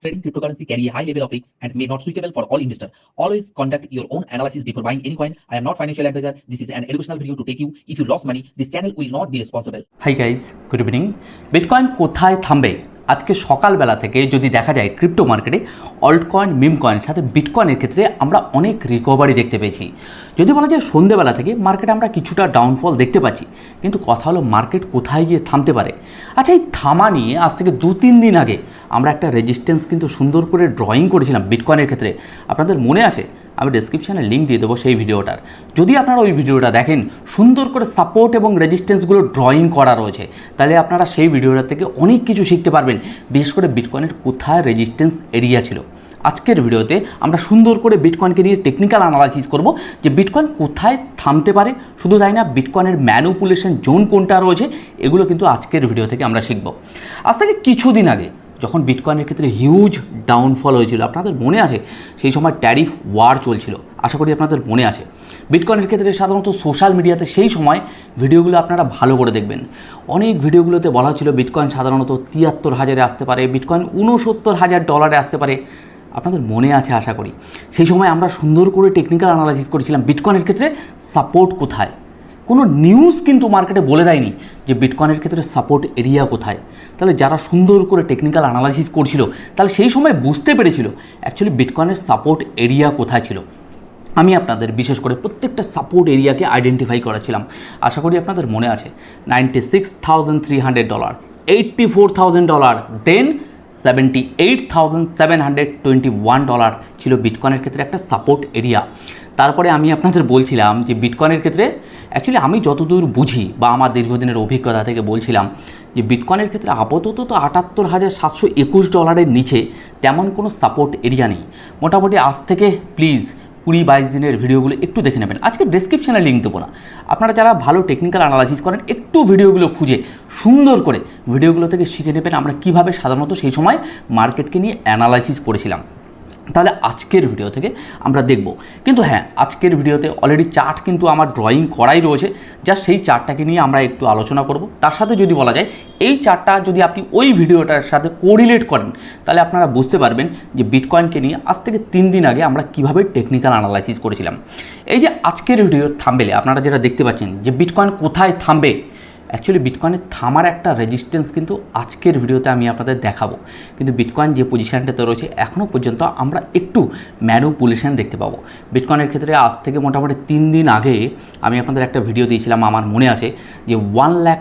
Trading cryptocurrency carry a high level of risks and may not suitable for all investors. Always conduct your own analysis before buying any coin. I am not financial advisor. This is an educational video to take you. If you lost money, this channel will not be responsible. Hi guys, good evening. Bitcoin কোথায় থামবে আজকে সকালবেলা থেকে যদি দেখা যায় crypto মার্কেটে alt coin মিম coin সাথে বিটকয়েনের ক্ষেত্রে আমরা অনেক রিকভারি দেখতে পেয়েছি। যদি বলা যায় সন্ধেবেলা থেকে মার্কেটে আমরা কিছুটা ডাউনফল দেখতে পাচ্ছি, কিন্তু কথা হলো মার্কেট কোথায় গিয়ে থামতে পারে? আচ্ছা এই থামা নিয়ে আজ থেকে দু তিন দিন আগে আমরা একটা রেজিস্ট্যান্স কিন্তু সুন্দর করে ড্রয়িং করেছিলাম বিটকয়েনের ক্ষেত্রে। আপনাদের মনে আছে? আমি ডেসক্রিপশানে লিঙ্ক দিয়ে দেবো সেই ভিডিওটার। যদি আপনারা ওই ভিডিওটা দেখেন, সুন্দর করে সাপোর্ট এবং রেজিস্ট্যান্সগুলো ড্রয়িং করা রয়েছে, তাহলে আপনারা সেই ভিডিওটা থেকে অনেক কিছু শিখতে পারবেন। বিশেষ করে বিটকয়েনের কোথায় রেজিস্ট্যান্স এরিয়া ছিল। আজকের ভিডিওতে আমরা সুন্দর করে বিটকয়েনকে নিয়ে টেকনিক্যাল অ্যানালাইসিস করব, যে বিটকয়েন কোথায় থামতে পারে। শুধু তাই না বিটকয়েনের ম্যানুপুলেশন জোন কোনটা রয়েছে, এগুলো কিন্তু আজকের ভিডিও থেকে আমরা শিখব। আজ থেকে কিছুদিন আগে যখন বিটকয়েনের ক্ষেত্রে হিউজ ডাউনফল হয়েছিল, আপনাদের মনে আছে? সেই সময় ট্যারিফ ওয়ার চলছিল। আশা করি আপনাদের মনে আছে। বিটকয়েনের ক্ষেত্রে সাধারণত সোশ্যাল মিডিয়াতে সেই সময় ভিডিওগুলো আপনারা ভালো করে দেখবেন। অনেক ভিডিওগুলোতে বলা ছিল বিটকয়েন সাধারণত তিয়াত্তর হাজারে আসতে পারে বিটকয়েন উনসত্তর হাজার ডলারে আসতে পারে। আপনাদের মনে আছে আশা করি। সেই সময় আমরা সুন্দর করে টেকনিক্যাল অ্যানালাইসিস করেছিলাম বিটকয়েনের ক্ষেত্রে সাপোর্ট কোথায়? কোনো নিউজ কিন্তু মার্কেটে বলে দেয়নি যে বিটকয়েনের ক্ষেত্রে সাপোর্ট এরিয়া কোথায়। তাহলে যারা সুন্দর করে টেকনিক্যাল অ্যানালাইসিস করছিল, তাহলে সেই সময় বুঝতে পেরেছিল অ্যাকচুয়ালি বিটকয়েনের সাপোর্ট এরিয়া কোথায় ছিল। আমি আপনাদের বিশেষ করে প্রত্যেকটা সাপোর্ট এরিয়াকে আইডেন্টিফাই করেছিলাম। আশা করি আপনাদের মনে আছে। Ninety six thousand three hundred dollar eighty four thousand dollar then seventy eight thousand seven hundred twenty one dollar ছিল বিটকয়েনের ক্ষেত্রে একটা সাপোর্ট এরিয়া তারপরে আমি আপনাদের বলছিলাম যে বিটকয়েনের ক্ষেত্রে অ্যাকচুয়ালি আমি যতদূর বুঝি বা আমার দীর্ঘদিনের অভিজ্ঞতা থেকে বলছিলাম যে বিটকয়েনের ক্ষেত্রে আপাতত তো আটাত্তর হাজার সাতশো একুশ ডলারের নিচে তেমন কোনো সাপোর্ট এরিয়া নেই। মোটামুটি আজ থেকে প্লিজ কুড়ি বাইশ দিনের ভিডিওগুলো একটু দেখে নেবেন। আজকে ডেসক্রিপশানে লিঙ্ক দেবো না। আপনারা যারা ভালো টেকনিক্যাল অ্যানালাইসিস করেন, একটু ভিডিওগুলো খুঁজে, সুন্দর করে ভিডিওগুলো থেকে শিখে নেবেন আমরা কীভাবে সাধারণত সেই সময় মার্কেটকে নিয়ে অ্যানালাইসিস করেছিলাম। তাহলে আজকের ভিডিও থেকে আমরা দেখব। কিন্তু হ্যাঁ আজকের ভিডিওতে অলরেডি চার্ট কিন্তু আমার ড্রয়িং করাই রয়েছে। যা সেই চার্টটাকে নিয়ে আমরা একটু আলোচনা করব। তার সাথে যদি বলা যায়, এই চার্টটা যদি আপনি ওই ভিডিওটার সাথে কোরিলেট করেন, তাহলে আপনারা বুঝতে পারবেন যে বিটকয়েনকে নিয়ে আজ থেকে তিন দিন আগে আমরা কীভাবে টেকনিক্যাল অ্যানালাইসিস করেছিলাম। এই যে আজকের ভিডিওর থামবেলে আপনারা যেটা দেখতে পাচ্ছেন যে বিটকয়েন কোথায় থামবে অ্যাকচুয়ালি বিটকয়েনের থামার একটা রেজিস্ট্যান্স কিন্তু আজকের ভিডিওতে আমি আপনাদের দেখাবো। কিন্তু বিটকয়েন যে পজিশানটাতে রয়েছে এখনও পর্যন্ত আমরা একটু ম্যানুপুলেশন দেখতে পাবো। বিটকয়েনের ক্ষেত্রে আজ থেকে মোটামুটি তিন দিন আগে আমি আপনাদের একটা ভিডিও দিয়েছিলাম, আমার মনে আছে, যে ওয়ান ল্যাক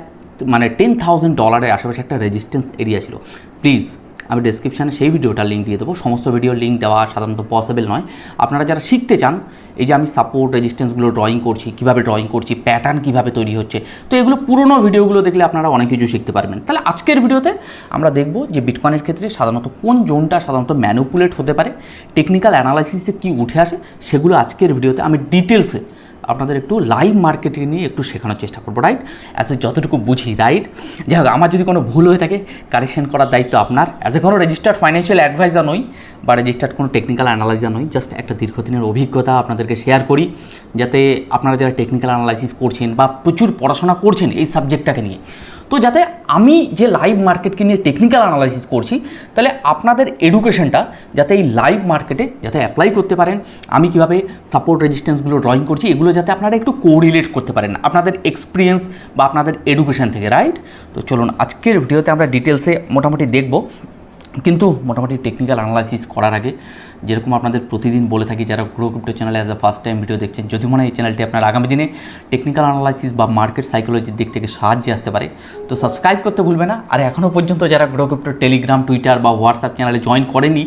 মানে টেন থাউজেন্ড ডলারের আশেপাশে একটা রেজিস্ট্যান্স এরিয়া ছিল। প্লিজ আমি ডেসক্রিপশানে সেই ভিডিওটার লিঙ্ক দিয়ে দেবো। সমস্ত ভিডিওর লিঙ্ক দেওয়া সাধারণত পসিবল নয়। আপনারা যারা শিখতে চান, এই যে আমি সাপোর্ট রেজিস্ট্যান্সগুলো ড্রয়িং করছি, কীভাবে ড্রয়িং করছি প্যাটার্ন কীভাবে তৈরি হচ্ছে, তো এগুলো পুরনো ভিডিওগুলো দেখলে আপনারা অনেক কিছু শিখতে পারবেন। তাহলে আজকের ভিডিওতে আমরা দেখব যে বিটকয়েনের ক্ষেত্রে সাধারণত কোন জোনটা সাধারণত ম্যানুপুলেট হতে পারে টেকনিক্যাল অ্যানালাইসিসে কী উঠে আসে, সেগুলো আজকের ভিডিওতে আমি ডিটেলসে আপনাদের একটু লাইভ মার্কেটিং নিয়ে একটু শেখানোর চেষ্টা করব রাইট অ্যাজ এ যতটুকু বুঝি রাইট যাই হোক, আমার যদি কোনো ভুল হয়ে থাকে কারেকশন করার দায়িত্ব আপনার। অ্যাজ এ কোনো রেজিস্টার্ড ফাইন্যান্সিয়াল অ্যাডভাইজার নই, বা রেজিস্টার্ড কোনো টেকনিক্যাল অ্যানালাইজার নই জাস্ট একটা দীর্ঘদিনের অভিজ্ঞতা আপনাদেরকে শেয়ার করি, যাতে আপনারা যারা টেকনিক্যাল অ্যানালাইসিস করছেন বা প্রচুর পড়াশোনা করছেন এই সাবজেক্টটাকে নিয়ে তো যাতে আমি যে লাইভ মার্কেটকে নিয়ে টেকনিক্যাল অ্যানালাইসিস করছি, তাহলে আপনাদের এডুকেশনটা যাতে এই লাইভ মার্কেটে যাতে অ্যাপ্লাই করতে পারেন। আমি কীভাবে সাপোর্ট রেজিস্ট্যান্সগুলো ড্রয়িং করছি, এগুলো যাতে আপনারা একটু কোরিলেট করতে পারেন। আপনাদের এক্সপিরিয়েন্স বা আপনাদের এডুকেশন থেকে রাইট তো চলুন, আজকের ভিডিওতে আমরা ডিটেলসে মোটামুটি দেখব। কিন্তু মোটামুটি টেকনিক্যাল অ্যানালাইসিস করার আগে যেরকম আপনাদের প্রতিদিন বলে থাকি যারা গ্রো ক্রিপ্টো চ্যানেলে as a first time video দেখছেন, যদি মনে হয় এই চ্যানেলটি আপনার আগামী দিনে টেকনিক্যাল অ্যানালাইসিস বা মার্কেট সাইকোলজির দিক থেকে সাহায্যে আসতে পারে। তো সাবস্ক্রাইব করতে ভুলবে না। আর এখনও পর্যন্ত যারা গ্রো ক্রিপ্টো টেলিগ্রাম টুইটার বা হোয়াটসঅ্যাপ চ্যানেলে জয়েন করেনি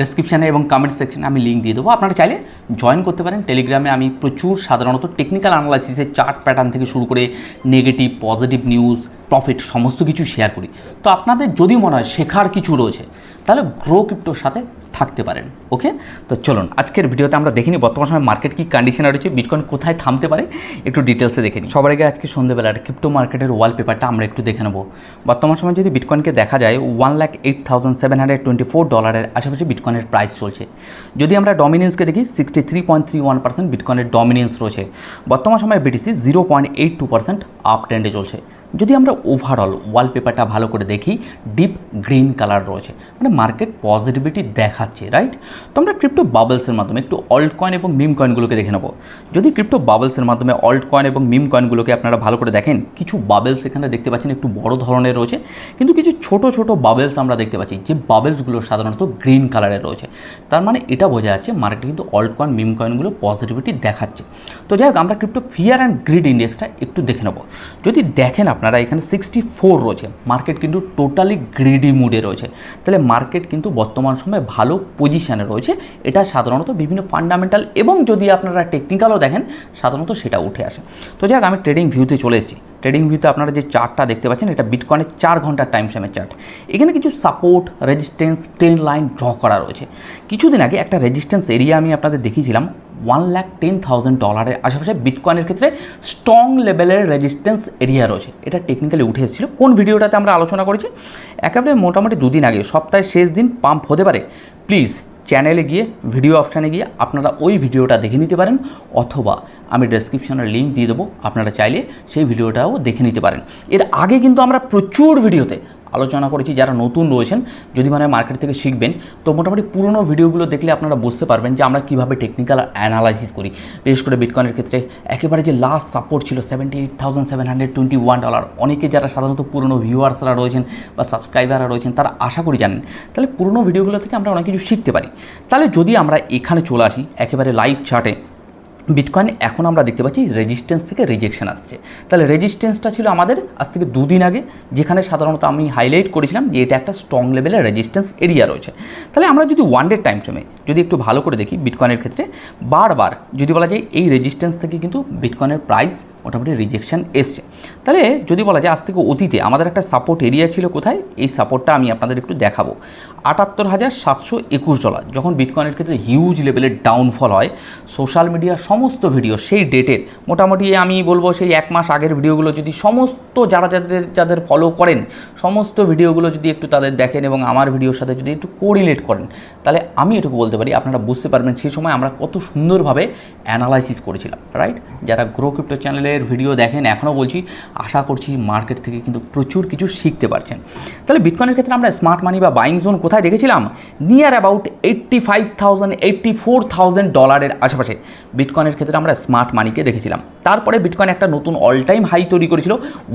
ডেসক্রিপশানে এবং কমেন্ট সেকশনে আমি লিঙ্ক দিয়ে দেবো। আপনারা চাইলে জয়েন করতে পারেন। টেলিগ্রামে আমি প্রচুর সাধারণত টেকনিক্যাল অ্যানালাইসিসের চার্ট প্যাটার্ন থেকে শুরু করে নেগেটিভ পজিটিভ নিউজ প্রফিট সমস্ত কিছু শেয়ার করি। তো আপনাদের যদি মনে হয় শেখার কিছু রয়েছে, তাহলে গ্রো ক্রিপ্টোর সাথে থাকতে পারেন। ওকে তো চলুন, আজকের ভিডিওতে আমরা দেখিনি বর্তমান সময় মার্কেট কি কন্ডিশনে রয়েছে বিটকয়েন কোথায় থামতে পারে, একটু ডিটেলসে দেখে নিই। সবার আগে আজকে সন্ধ্যেবেলার ক্রিপ্টো মার্কেটের ওয়ালপেপারটা আমরা একটু দেখে নেব। বর্তমান সময় যদি বিটকয়েনকে দেখা যায় one lakh eight thousand seven hundred twenty four ডলারের আশেপাশে বিটকয়েনের প্রাইস চলছে। যদি আমরা ডমিনেন্সকে দেখি sixty three point three one percent বিটকয়েনের dominance রয়েছে। বর্তমান সময়ে BTC zero point eight two percent up ট্রেন্ডে চলছে। যদি আমরা ওভারঅল ওয়ালপেপারটা ভালো করে দেখি ডিপ গ্রিন কালার রয়েছে। মানে মার্কেট পজিটিভিটি দেখাচ্ছে রাইট তো আমরা ক্রিপ্টো বাবলসের মাধ্যমে একটু অল্ট কয়েন এবং মিম কয়েনগুলোকে দেখে নেব। যদি ক্রিপ্টো বাবলসের মাধ্যমে অল্ট কয়েন এবং মিম কয়েনগুলোকে আপনারা ভালো করে দেখেন, কিছু বাবলস এখানে দেখতে পাচ্ছেন, একটু বড় ধরনের রয়েছে, কিন্তু কিছু ছোট ছোট বাবলস আমরা দেখতে পাচ্ছি, যে বাবলসগুলো সাধারণত গ্রিন কালারের রয়েছে। তার মানে এটা বোঝা যাচ্ছে মার্কেটে কিন্তু অল্ট কয়েন মিম কয়েনগুলো পজিটিভিটি দেখাচ্ছে। তো যাই হোক, আমরা ক্রিপ্টো ফিয়ার অ্যান্ড গ্রিড ইন্ডেক্সটা একটু দেখে নেব। যদি দেখেন আপনারা, এখানে সিক্সটি ফোর রয়েছে মার্কেট কিন্তু টোটালি গ্রিডি মুডে রয়েছে। তাহলে মার্কেট কিন্তু বর্তমান সময়ে ভালো পজিশানে রয়েছে এটা সাধারণত বিভিন্ন ফান্ডামেন্টাল এবং যদি আপনারা টেকনিক্যালও দেখেন, সাধারণত সেটা উঠে আসে। তো যাক, আমি ট্রেডিং ভিউতে চলে এসেছি। ট্রেডিং ভিউতে আপনারা যে চার্টটা দেখতে পাচ্ছেন, এটা বিটকয়েনের চার ঘণ্টার টাইম ফ্রেমের চার্ট এখানে কিছু support resistance trend line draw করা রয়েছে। কিছুদিন আগে একটা রেজিস্ট্যান্স এরিয়া আমি আপনাদের দেখিয়েছিলাম ওয়ান লাখ টেন থাউজেন্ড ডলারের আশেপাশে বিটকয়েনের ক্ষেত্রে স্ট্রং লেভেলের রেজিস্ট্যান্স এরিয়া রয়েছে। এটা টেকনিক্যালি উঠে এসেছিল। কোন ভিডিওটাতে আমরা আলোচনা করেছি? একেবারে মোটামুটি দুদিন আগে, সপ্তাহের শেষ দিন পাম্প হতে পারে। প্লিজ চ্যানেলে গিয়ে ভিডিও অপশানে গিয়ে আপনারা ওই ভিডিওটা দেখে নিতে পারেন অথবা আমি ডেসক্রিপশনের লিঙ্ক দিয়ে দেবো, আপনারা চাইলে সেই ভিডিওটাও দেখে নিতে পারেন। এর আগে কিন্তু আমরা প্রচুর ভিডিওতে আলোচনা করেছি, যারা নতুন রয়েছেন, যদি মানে মার্কেট থেকে শিখবেন, তো মোটামুটি পুরনো ভিডিওগুলো দেখলে আপনারা বুঝতে পারবেন যে আমরা কীভাবে টেকনিক্যাল অ্যানালাইসিস করি। বিশেষ করে বিটকয়েনের ক্ষেত্রে একেবারে যে লাস্ট সাপোর্ট ছিল seventy thousand seven hundred twenty one dollar অনেকে যারা সাধারণত পুরনো ভিউয়ার্সরা রয়েছেন বা সাবস্ক্রাইবাররা রয়েছেন, তারা আশা করি জানেন, তাহলে পুরনো ভিডিওগুলো থেকে আমরা অনেক কিছু শিখতে পারি। তাহলে যদি আমরা এখানে চলে আসি, একেবারে লাইভ চার্টে বিটকয়েন এখন আমরা দেখতে পাচ্ছি রেজিস্ট্যান্স থেকে রিজেকশন আসছে। তাহলে রেজিস্ট্যান্সটা ছিল আমাদের আজ থেকে দুদিন আগে, যেখানে সাধারণত আমি হাইলাইট করেছিলাম যে এটা একটা স্ট্রং লেভেলের রেজিস্ট্যান্স এরিয়া রয়েছে। তাহলে আমরা যদি ওয়ান ডে টাইম ফ্রেমে যদি একটু ভালো করে দেখি বিটকয়েনের ক্ষেত্রে, বারবার যদি বলা যায় এই রেজিস্ট্যান্স থেকে কিন্তু বিটকয়েনের প্রাইস মোটামুটি রিজেকশন এসছে। তাহলে যদি বলা যায়, আজ থেকে অতীতে আমাদের একটা সাপোর্ট এরিয়া ছিল কোথায়? এই সাপোর্টটা আমি আপনাদের একটু দেখাবো। আটাত্তর হাজার সাতশো একুশ ডলার যখন বিটকয়েনের ক্ষেত্রে হিউজ লেভেলের ডাউনফল হয় সোশ্যাল মিডিয়ার সমস্ত ভিডিও সেই ডেটের মোটামুটি আমি বলব সেই এক মাস আগের ভিডিওগুলো যদি সমস্ত যারা যাদের যাদের ফলো করেন, সমস্ত ভিডিওগুলো যদি একটু তাদের দেখেন এবং আমার ভিডিওর সাথে যদি একটু কোরিলেট করেন, তাহলে আমি এটুকু বলতে পারি, আপনারা বুঝতে পারবেন সেই সময় আমরা কত সুন্দরভাবে অ্যানালাইসিস করেছিলাম রাইট যারা গ্রো ক্রিপ্টো চ্যানেলের ভিডিও দেখেন, এখনও বলছি, আশা করছি মার্কেট থেকে কিন্তু প্রচুর কিছু শিখতে পারছেন। তাহলে বিটকয়েনের ক্ষেত্রে আমরা স্মার্ট মানি বা বাইং জোন কোথায় দেখেছিলাম? Near about eighty five thousand eighty four thousand ডলারের আশেপাশে। বিটকয়েনের ক্ষেত্রে আমরা স্মার্ট মানিকে দেখেছিলাম। তারপরে বিটকয়েন একটা নতুন অল টাইম হাই তৈরি করেছিল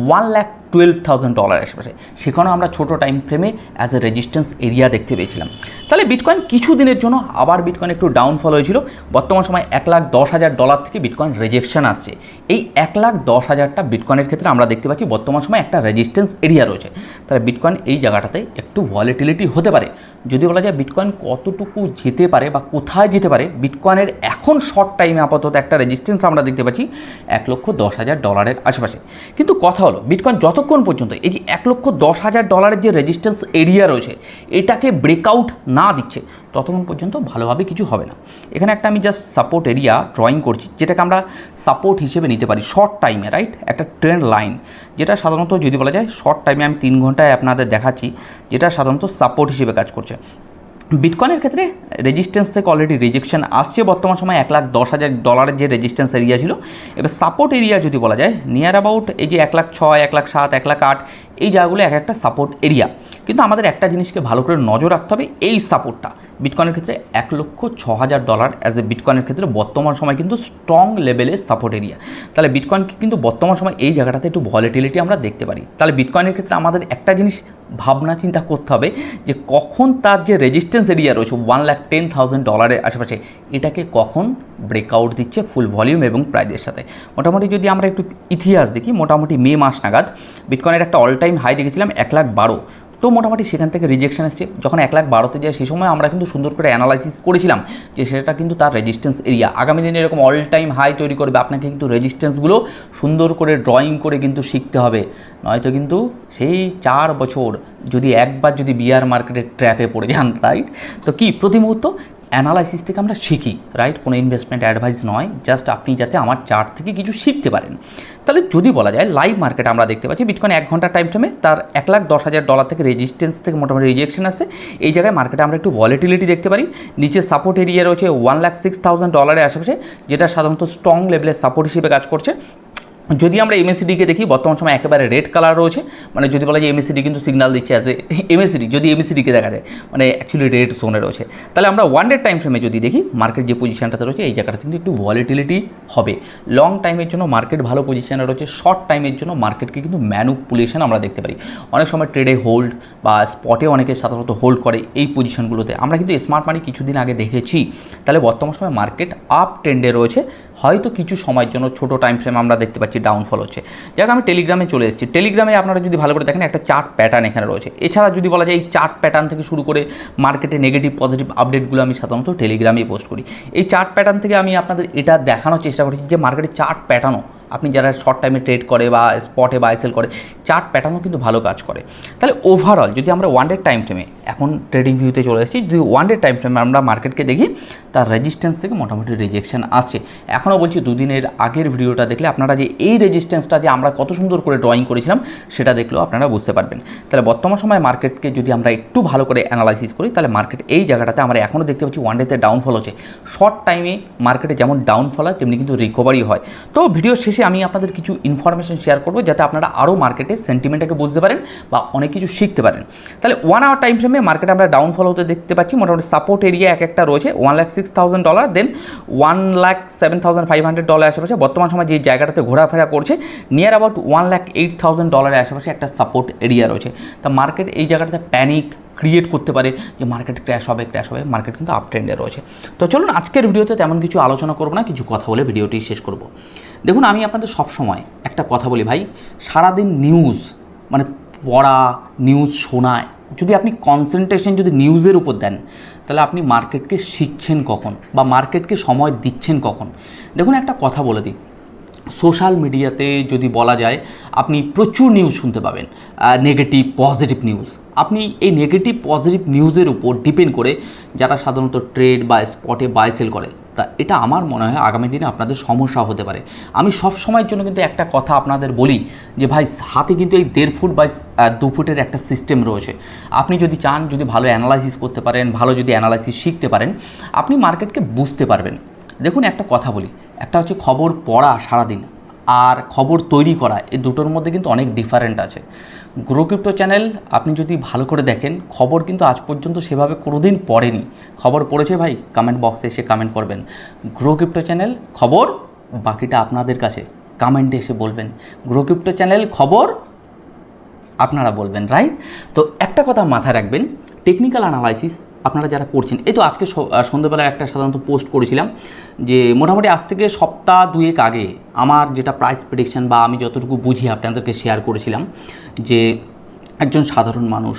one lakh twelve thousand dollar আশেপাশে। সেখানেও আমরা ছোটো টাইম ফ্রেমে অ্যাজ এ রেজিস্ট্যান্স এরিয়া দেখতে পেয়েছিলাম। তাহলে বিটকয়েন কিছু দিনের জন্য আবার বিটকয়েন একটু ডাউনফল হয়েছিল। বর্তমান সময় এক লাখ দশ হাজার ডলার থেকে বিটকয়েন রেজেকশন আসছে। এই এক লাখ দশ হাজারটা বিটকয়েনের ক্ষেত্রে আমরা দেখতে পাচ্ছি বর্তমান সময় একটা রেজিস্ট্যান্স এরিয়া রয়েছে। তাহলে বিটকয়েন এই জায়গাটাতে একটু ভলেটিলিটি হতে পারে। যদি বলা যায় বিটকয়েন কতটুকু যেতে পারে বা কোথায় যেতে পারে বিটকয়েনের এখন শর্ট টাইমে আপাতত একটা রেজিস্ট্যান্স আমরা দেখতে পাচ্ছি এক লক্ষ দশ হাজার ডলারের আশেপাশে। কিন্তু কথা হলো বিটকয়েন যতক্ষণ পর্যন্ত এই যে এক লক্ষ দশ হাজার ডলারের যে রেজিস্ট্যান্স এরিয়া রয়েছে, এটাকে ব্রেকআউট না দিচ্ছে ততক্ষণ পর্যন্ত ভালোভাবে কিছু হবে না। এখানে একটা আমি জাস্ট সাপোর্ট এরিয়া ড্রয়িং করছি, যেটাকে আমরা সাপোর্ট হিসেবে নিতে পারি শর্ট টাইমে রাইট একটা ট্রেন্ড লাইন যেটা সাধারণত যদি বলা যায় শর্ট টাইমে আমি তিন ঘন্টায় আপনাদের দেখাচ্ছি, যেটা সাধারণত সাপোর্ট হিসেবে কাজ করছে। বিটকয়েনের ক্ষেত্রে রেজিস্ট্যান্স থেকে অলরেডি রিজেকশন আসছে, বর্তমান সময় এক লাখ দশ হাজার ডলারের যে রেজিস্ট্যান্স এরিয়া ছিল। এবার সাপোর্ট এরিয়া যদি বলা যায় নিয়ার অ্যাবাউট এই যে এক লাখ ছয়, এক লাখ সাত, এক লাখ আট, এই জায়গাগুলো এক একটা সাপোর্ট এরিয়া কিন্তু আমাদের একটা জিনিসকে ভালো করে নজর রাখতে হবে, এই সাপোর্টটা বিটকয়েনের ক্ষেত্রে এক লক্ষ ছ হাজার ডলার অ্যাজ এ বিটকয়েনের ক্ষেত্রে বর্তমান সময় কিন্তু স্ট্রং লেভেলের সাপোর্ট এরিয়া তাহলে বিটকয়েন কিন্তু বর্তমান সময় এই জায়গাটাতে একটু ভলিটিলিটি আমরা দেখতে পারি। তাহলে বিটকয়েনের ক্ষেত্রে আমাদের একটা জিনিস ভাবনা চিন্তা করতে হবে যে কখন তার যে রেজিস্ট্যান্স এরিয়া রয়েছে ওয়ান লাখ টেন থাউজেন্ড ডলারের আশেপাশে, এটাকে কখন ব্রেকআউট দিচ্ছে ফুল ভলিউম এবং প্রাইজের সাথে। মোটামুটি যদি আমরা একটু ইতিহাস দেখি, মোটামুটি মে মাস নাগাদ বিটকয়েনের একটা অল টাইম হাই দেখেছিলাম এক লাখ বারো। তো মোটামুটি সেখান থেকে রিজেকশন এসছে। যখন এক লাখ বারোতে যায়, সেই সময় আমরা কিন্তু সুন্দর করে অ্যানালাইসিস করেছিলাম যে সেটা কিন্তু তার রেজিস্ট্যান্স এরিয়া আগামী দিনে এরকম অল টাইম হাই তৈরি করবে। আপনাকে কিন্তু রেজিস্ট্যান্সগুলো সুন্দর করে ড্রয়িং করে কিন্তু শিখতে হবে। নয়তো কিন্তু সেই চার বছর যদি একবার যদি বিয়ার মার্কেটের ট্র্যাপে পড়ে যান রাইট তো কি? প্রতি মুহূর্ত অ্যানালাইসিস থেকে আমরা শিখি রাইট কোনো ইনভেস্টমেন্ট অ্যাডভাইস নয় জাস্ট আপনি যাতে আমার চার্ট থেকে কিছু শিখতে পারেন। তাহলে যদি বলা যায় লাইভ মার্কেট আমরা দেখতে পাচ্ছি বিটকয়েন এক ঘণ্টা টাইম ফ্রেমে তার এক লাখ দশ হাজার ডলার থেকে রেজিস্ট্যান্স থেকে মোটামুটি রিজেকশন আসে। এই জায়গায় মার্কেটে আমরা একটু ভলিটিলিটি দেখতে পারি। নিচে সাপোর্ট এরিয়া রয়েছে ওয়ান লাখ সিক্স থাউজেন্ড ডলারের আশেপাশে, যেটা সাধারণত স্ট্রং লেভেলের সাপোর্ট হিসেবে কাজ করছে। যদি আমরা এমএসিডিকে দেখি, বর্তমান সময় একেবারে রেড কালার রয়েছে। মানে যদি বলা যায় এমএসিডি কিন্তু সিগনাল দিচ্ছে অ্যাজ এ এমএসিডি যদি এমএসিডিকে দেখা যায় মানে অ্যাকচুয়ালি রেড জোনে রয়েছে। তাহলে আমরা ওয়ান ডে টাইম ফ্রেমে যদি দেখি মার্কেট যে পজিশনটাতে রয়েছে, এই জায়গাটা কিন্তু একটু ভলিটিলিটি হবে। লং টাইমের জন্য মার্কেট ভালো পজিশনে রয়েছে শর্ট টাইমের জন্য মার্কেটকে কিন্তু ম্যানুপুলেশন আমরা দেখতে পারি। অনেক সময় ট্রেডে হোল্ড বা স্পটে অনেকে সাধারণত হোল্ড করে এই পজিশনগুলোতে আমরা কিন্তু স্মার্ট মানি কিছুদিন আগে দেখেছি। তাহলে বর্তমান সময় মার্কেট আপ ট্রেন্ডে রয়েছে। হয়তো কিছু সময়ের জন্য ছোট টাইম ফ্রেম আমরা দেখতে পাচ্ছি ডাউনফল হচ্ছে। যাক, আমি টেলিগ্রামে চলে এসেছি। টেলিগ্রামে আপনারা যদি ভালো করে দেখেন, একটা চার্ট প্যাটার্ন এখানে রয়েছে। এছাড়া যদি বলা যায় এই চার্ট প্যাটার্ন থেকে শুরু করে মার্কেটে নেগেটিভ পজিটিভ আপডেটগুলো আমি সাধারণত টেলিগ্রামেই পোস্ট করি। এই চার্ট প্যাটার্ন থেকে আমি আপনাদের এটা দেখানোর চেষ্টা করছি যে মার্কেটে চার্ট প্যাটার্নও আপনি যারা শর্ট টাইমে ট্রেড করে বা স্পটে বা আইসেল করে চার্ট প্যাটার্নও কিন্তু ভালো কাজ করে। তাহলে ওভারঅল যদি আমরা ওয়ান ডে টাইম ফ্রেমে এখন ট্রেডিং ভিউতে চলে এসেছি। যদি ওয়ান ডে টাইম ফ্রেমে আমরা মার্কেটকে দেখি, তার রেজিস্ট্যান্স থেকে মোটামুটি রিজেকশন আসছে। এখনও বলছি দুদিনের আগের ভিডিওটা দেখলে আপনারা যে এই রেজিস্ট্যান্সটা যে আমরা কত সুন্দর করে ড্রয়িং করেছিলাম, সেটা দেখলেও আপনারা বুঝতে পারবেন। তাহলে বর্তমান সময় মার্কেটকে যদি আমরা একটু ভালো করে অ্যানালাইসিস করি, তাহলে মার্কেট এই জায়গাটাতে আমরা এখনও দেখতে পাচ্ছি ওয়ান ডেতে ডাউনফল হচ্ছে। শর্ট টাইমে মার্কেটে যেমন ডাউনফল হয়, তেমনি কিন্তু রিকভারি হয়। তো ভিডিও শেষে আমি আপনাদের কিছু ইনফরমেশন শেয়ার করব, যাতে আপনারা আরও মার্কেটের সেন্টিমেন্টটাকে বুঝতে পারেন বা অনেক কিছু শিখতে পারেন। তাহলে ওয়ান আওয়ার টাইম ফ্রেমে মার্কেটে আমরা ডাউনফল হতে দেখতে পাচ্ছি। মোটামুটি সাপোর্ট এরিয়া এক একটা রয়েছে। One lakh six thousand dollar then one lakh seven thousand five hundred dollar আশেপাশে। বর্তমান সময় যে জায়গাটাতে ঘোরাফেরা করছে near about one lakh eight thousand ডলারের আশেপাশে একটা সাপোর্ট এরিয়া রয়েছে। তা মার্কেট এই জায়গাটাতে প্যানিক ক্রিয়েট করতে পারে যে মার্কেট ক্র্যাশ হবে ক্র্যাশ হবে। মার্কেট কিন্তু আপ ট্রেন্ডে রয়েছে। তো চলুন আজকের ভিডিওতে তেমন কিছু আলোচনা করব না, কিছু কথা বলে ভিডিওটি শেষ করব। দেখুন, আমি আপনাদের সব সময় একটা কথা বলি ভাই, সারাদিন নিউজ মানে পড়া নিউজ শোনায় যদি আপনি কনসেন্ট্রেশন যদি নিউজের উপর দেন, তাহলে আপনি মার্কেটকে শিখছেন কখন বা মার্কেটকে সময় দিচ্ছেন কখন? দেখুন, একটা কথা বলে দিই। সোশ্যাল মিডিয়াতে যদি বলা যায়, আপনি প্রচুর নিউজ শুনতে পাবেন নেগেটিভ পজিটিভ নিউজ আপনি এই নেগেটিভ পজিটিভ নিউজের উপর ডিপেন্ড করে যারা সাধারণত ট্রেড বা স্পটে বাই সেল করে তা এটা আমার মনে হয় আগামী দিনে আপনাদের সমস্যা হতে পারে। আমি সব সময়ের জন্য কিন্তু একটা কথা আপনাদের বলি যে ভাই, হাতে কিন্তু এই দেড় ফুট বা দু ফুটের একটা সিস্টেম রয়েছে। আপনি যদি চান যদি ভালো অ্যানালাইসিস করতে পারেন, ভালো যদি অ্যানালাইসিস শিখতে পারেন, আপনি মার্কেটকে বুঝতে পারবেন। দেখুন একটা কথা বলি, একটা হচ্ছে খবর পড়া সারাদিন। আর খবর তৈরি করা, এই দুটোর মধ্যে কিন্তু অনেক ডিফারেন্ট আছে। গ্রো ক্রিপ্টো চ্যানেল আপনি যদি ভালো করে দেখেন, খবর কিন্তু আজ পর্যন্ত সেভাবে কোনোদিন পড়েনি। খবর পড়েছে ভাই? কমেন্ট বক্সে এসে কমেন্ট করবেন। গ্রো ক্রিপ্টো চ্যানেল খবর বাকিটা আপনাদের কাছে। কমেন্টে এসে বলবেন। গ্রো ক্রিপ্টো চ্যানেল খবর আপনারা বলবেন রাইট তো একটা কথা মাথায় রাখবেন টেকনিক্যাল অ্যানালাইসিস আপনারা যারা করছেন। এই তো আজকে স- আহ, একটা সাধারণত পোস্ট করেছিলাম যে মোটামুটি আজ থেকে সপ্তাহ দুয়েক আগে আমার যেটা প্রাইস প্রেডিকশান বা আমি যতটুকু বুঝি আপনাদেরকে শেয়ার করেছিলাম যে একজন সাধারণ মানুষ।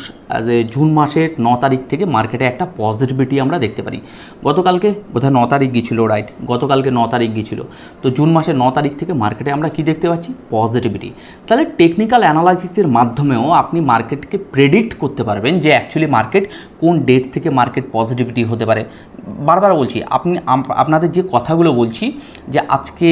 এ জুন মাসের ন তারিখ থেকে মার্কেটে একটা পজিটিভিটি আমরা দেখতে পারি। গতকালকে বোধহয় ন তারিখ গিয়েছিল রাইট গতকালকে ন তারিখ গিয়েছিল। তো জুন মাসের ন তারিখ থেকে মার্কেটে আমরা কি দেখতে পাচ্ছি? পজিটিভিটি তাহলে টেকনিক্যাল অ্যানালাইসিসের মাধ্যমেও আপনি মার্কেটকে প্রেডিক্ট করতে পারবেন যে অ্যাকচুয়ালি মার্কেট কোন ডেট থেকে মার্কেট পজিটিভিটি হতে পারে। বারবার বলছি, আপনি আপনাদের যে কথাগুলো বলছি, যে আজকে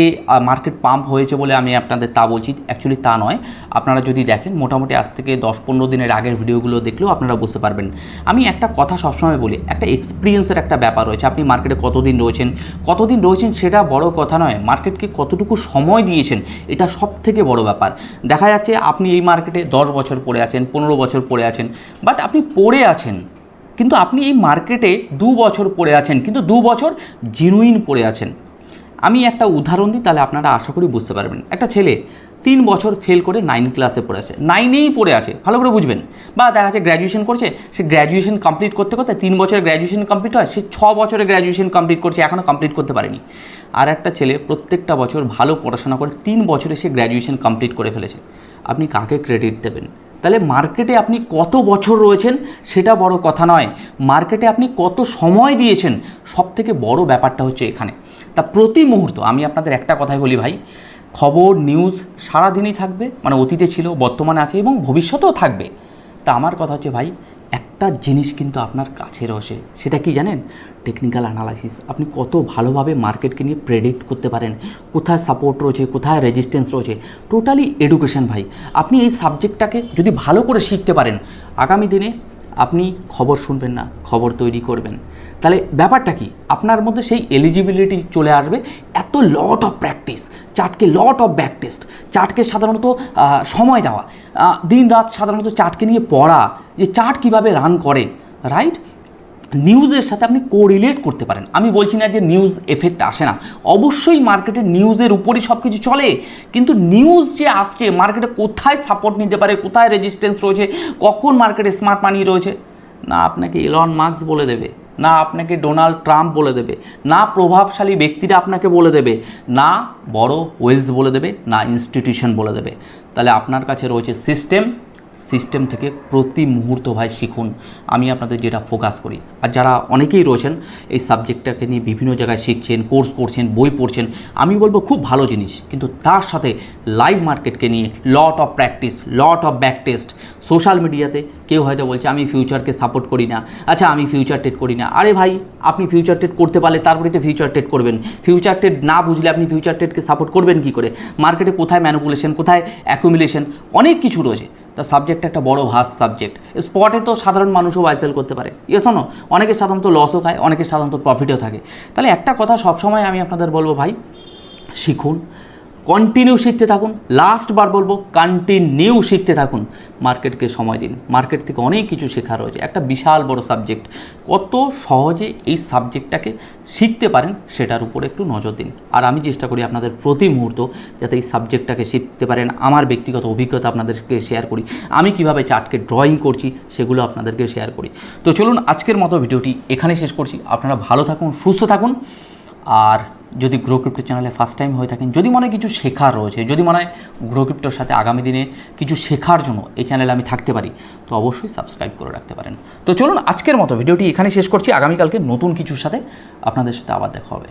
মার্কেট পাম্প হয়েছে বলে আমি আপনাদের তা বলছি। অ্যাকচুয়ালি তা নয়। আপনারা যদি দেখেন, মোটামুটি আজ থেকে দশ পনেরো দিনের আগের ভিডিওগুলো দেখলেও আপনারা বুঝতে পারবেন। আমি একটা কথা সবসময় বলি, একটা এক্সপিরিয়েন্সের একটা ব্যাপার রয়েছে। আপনি মার্কেটে কতদিন রয়েছেন? কতদিন রয়েছেন সেটা বড় কথা নয়। মার্কেটকে কতটুকু সময় দিয়েছেন, এটা সব থেকে বড় ব্যাপার। দেখা যাচ্ছে আপনি এই মার্কেটে দশ বছর পড়ে আছেন, পনেরো বছর পড়ে আছেন বাট আপনি পড়ে আছেন। কিন্তু আপনি এই মার্কেটে দু বছর পড়ে আছেন, কিন্তু দু বছর জিনুইন পড়ে আছেন। আমি একটা উদাহরণ দিই, তাহলে আপনারা আশা করি বুঝতে পারবেন। একটা ছেলে তিন বছর ফেল করে নাইন ক্লাসে পড়ে আছে নাইনেই পড়ে আছে, ভালো করে বুঝবেন। বা দেখা যাচ্ছে গ্র্যাজুয়েশন করছে, সে গ্র্যাজুয়েশন কমপ্লিট করতে করতে তিন বছরে গ্র্যাজুয়েশন কমপ্লিট হয়, সে ছ বছরে গ্র্যাজুয়েশন কমপ্লিট করছে এখনও কমপ্লিট করতে পারেনি। আর একটা ছেলে প্রত্যেকটা বছর ভালো পড়াশোনা করে তিন বছরে সে গ্র্যাজুয়েশন কমপ্লিট করে ফেলেছে। আপনি কাকে ক্রেডিট দেবেন? তাহলে মার্কেটে আপনি কত বছর রয়েছেন সেটা বড় কথা নয়। মার্কেটে আপনি কত সময় দিয়েছেন সব থেকে বড় ব্যাপারটা হচ্ছে এখানে। তা প্রতি মুহূর্ত, আমি আপনাদের একটা কথাই বলি ভাই, খবর নিউজ সারাদিনই থাকবে মানে অতীতে ছিল, বর্তমানে আছে এবং ভবিষ্যতেও থাকবে। তা আমার কথা হচ্ছে ভাই, একটা জিনিস কিন্তু আপনার কাছে রয়েছে, সেটা কি জানেন? টেকনিক্যাল অ্যানালাইসিস আপনি কত ভালোভাবে মার্কেটকে নিয়ে প্রেডিক্ট করতে পারেন, কোথায় সাপোর্ট রয়েছে, কোথায় রেজিস্ট্যান্স রয়েছে টোটালি এডুকেশন ভাই। আপনি এই সাবজেক্টটাকে যদি ভালো করে শিখতে পারেন, আগামী দিনে আপনি খবর শুনবেন না, খবর তৈরি করবেন। তাহলে ব্যাপারটা কি? আপনার মধ্যে সেই এলিজিবিলিটি চলে আসবে। এত লট অফ প্র্যাকটিস চার্টকে লট অফ ব্যাক টেস্ট চার্টকে সাধারণত সময় দেওয়া দিন রাত সাধারণত চার্টকে নিয়ে পড়া, যে চার্ট কীভাবে রান করে রাইট নিউজের সাথে আপনি কোরিলেট করতে পারেন। আমি বলছি না যে নিউজ এফেক্ট আসে না। অবশ্যই মার্কেটে নিউজের উপরই সব কিছু চলে, কিন্তু নিউজ যে আসছে মার্কেটে কোথায় সাপোর্ট নিতে পারে, কোথায় রেজিস্ট্যান্স রয়েছে, কখন মার্কেটে স্মার্ট মানি রয়েছে, না আপনাকে এলন মার্কস বলে দেবে, না আপনাকে ডোনাল্ড ট্রাম্প বলে দেবে, না প্রভাবশালী ব্যক্তিরা আপনাকে বলে দেবে, না বড় ওয়েলস বলে দেবে, না ইনস্টিটিউশন বলে দেবে। তাহলে আপনার কাছে রয়েছে সিস্টেম সিস্টেম থেকে প্রতি মুহূর্ত ভাই শিখুন। আমি আপনাদের যেটা ফোকাস করি। আর যারা অনেকেই রয়েছেন, এই সাবজেক্টটাকে নিয়ে বিভিন্ন জায়গায় শিখছেন কোর্স করছেন, বই পড়ছেন, আমি বলব খুব ভালো জিনিস। কিন্তু তার সাথে লাইভ মার্কেটকে নিয়ে lot of practice lot of back test social মিডিয়াতে কেউ হয়তো বলছে, আমি ফিউচারকে সাপোর্ট করি না। আচ্ছা আমি ফিউচার ট্রেড করি না। আরে ভাই, আপনি ফিউচার ট্রেড করতে পারলে তারপরে তো ফিউচার ট্রেড করবেন। ফিউচার ট্রেড না বুঝলে আপনি ফিউচার ট্রেডকে সাপোর্ট করবেন কি করে? মার্কেটে কোথায় ম্যানুপুলেশন কোথায় অ্যাকুমুলেশন অনেক কিছু রয়েছে। তা সাবজেক্ট একটা বড় ভাস সাবজেক্ট স্পটে তো সাধারণ মানুষও বাই সেল করতে পারে। ইয়ে শোনো, অনেকে সাধারণত লসও খায়, অনেকে সাধারণত প্রফিটও থাকে। তাহলে একটা কথা সবসময় আমি আপনাদের বলব ভাই, শিখুন। কন্টিনিউ শিখতে থাকুন। লাস্ট বার বলব কন্টিনিউ শিখতে থাকুন। মার্কেটকে সময় দিন। মার্কেট থেকে অনেক কিছু শেখা রয়েছে। একটা বিশাল বড় সাবজেক্ট কত সহজে এই সাবজেক্টটাকে শিখতে পারেন, সেটার উপর একটু নজর দিন। আর আমি চেষ্টা করি আপনাদের প্রতি মুহূর্ত যাতে এই সাবজেক্টটাকে শিখতে পারেন। আমার ব্যক্তিগত অভিজ্ঞতা আপনাদেরকে শেয়ার করি। আমি কীভাবে চার্টকে ড্রয়িং করছি, সেগুলো আপনাদেরকে শেয়ার করি। তো চলুন, আজকের মতো ভিডিওটি এখানে শেষ করছি। আপনারা ভালো থাকুন, সুস্থ থাকুন। আর যদি গ্রো ক্রিপ্টো চ্যানেলে ফার্স্ট টাইম হয়ে থাকেন, যদি মনে কিছু শেখার রয়েছে, যদি মনে হয় গ্রো ক্রিপ্টোর সাথে আগামী দিনে কিছু শেখার জন্য এই চ্যানেলে আমি থাকতে পারি, তো অবশ্যই সাবস্ক্রাইব করে রাখতে পারেন। তো চলুন আজকের মতো ভিডিওটি এখানে শেষ করছি। আগামীকালকে নতুন কিছুর সাথে আপনাদের সাথে আবার দেখা হবে।